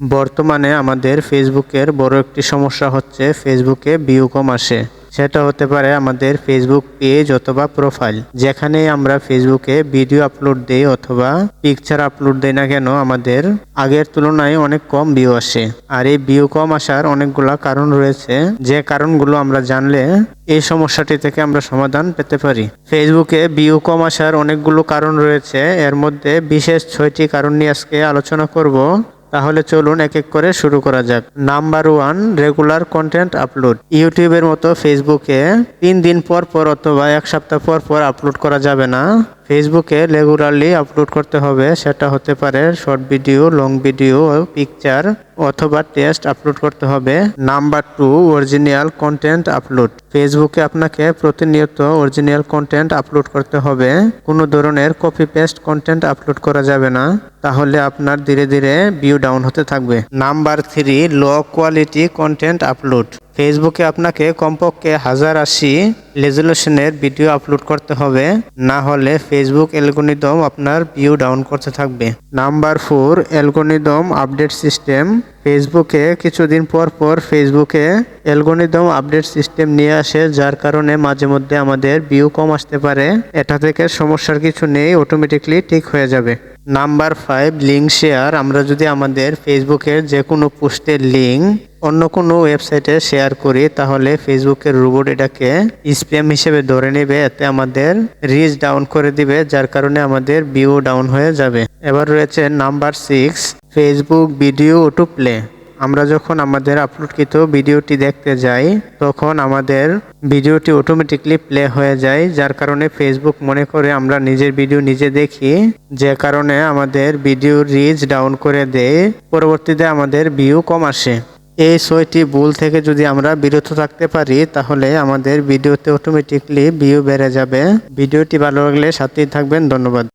বর্তমানে আমাদের ফেসবুকের বড় একটি সমস্যা হচ্ছে ফেসবুকে ভিউ কম আসে। সেটা হতে পারে আমাদের ফেসবুক পেজ অথবা প্রোফাইল। যেখানে আমরা ফেসবুকে ভিডিও আপলোড দেই অথবা পিকচার আপলোড দেই না কেন, আমাদের আগের তুলনায় অনেক কম ভিউ আসে। আর এই ভিউ কম আসার অনেকগুলা কারণ রয়েছে। যে কারণগুলো আমরা জানলে এই সমস্যাটি থেকে আমরা সমাধান পেতে পারি। ফেসবুকে ভিউ কম আসার অনেকগুলো কারণ রয়েছে। এর মধ্যে বিশেষ ছয়টি কারণ নিয়ে আজকে আলোচনা করব। তাহলে চলুন এক এক করে শুরু করা যাক। Number one regular content upload ইউটিউবের মতো ফেসবুকে তিন দিন পর পর অথবা এক সপ্তাহ পর পর আপলোড করা যাবে না। ফেসবুকে রেগুলারলি আপলোড করতে হবে, সেটা হতে পারে short video long video picture অথবা টেস্ট আপলোড করতে হবে। Number two original content upload ফেসবুকে আপনাকে প্রতিনিয়ত অরিজিনাল কন্টেন্ট আপলোড করতে হবে। কোনো ধরনের কপি পেস্ট কন্টেন্ট আপলোড করা যাবে না। তাহলে আপনার ধীরে ধীরে ভিউ ডাউন হতে থাকবে। Number three low quality content upload ফেসবুকে আপনাকে কমপক্ষে হাজার আশি রেজলিউশনের ভিডিও আপলোড করতে হবে। না হলে ফেসবুক অ্যালগোনিদম আপনার ভিউ ডাউন করতে থাকবে। Number four algorithm update system. ফেসবুকে কিছুদিন পর পর ফেসবুকে অ্যালগোনিদম আপডেট সিস্টেম নিয়ে আসে, যার কারণে মাঝে মধ্যে আমাদের ভিউ কম আসতে পারে। এটা থেকে সমস্যার কিছু নেই অটোমেটিকলি ঠিক হয়ে যাবে। নাম্বার ফাইভ লিঙ্ক শেয়ার আমরা যদি আমাদের ফেসবুকের যে কোনো পোস্টের লিঙ্ক অন্য কোনো ওয়েবসাইটে শেয়ার করি, তাহলে ফেসবুকের রোবট এটাকে স্প্যাম হিসেবে ধরে নেবে। এতে আমাদের রিচ ডাউন করে দিবে, যার কারণে আমাদের ভিউ ডাউন হয়ে যাবে। এবার রয়েছে number six Facebook video to play আমরা যখন আমাদের আপলোডকৃত ভিডিওটি দেখতে যাই, তখন আমাদের ভিডিওটি অটোমেটিকলি প্লে হয়ে যায়, যার কারণে ফেসবুক মনে করে আমরা নিজের ভিডিও নিজে দেখি। যে কারণে আমাদের ভিডিও রিচ ডাউন করে দেয়, পরবর্তীতে আমাদের ভিউ কম আসে। এই ছয়টি ভুল থেকে যদি আমরা বিরত থাকতে পারি, তাহলে আমাদের ভিডিওতে অটোমেটিকলি ভিউ বেড়ে যাবে। ভিডিওটি ভালো লাগলে সাথেই থাকবেন, ধন্যবাদ।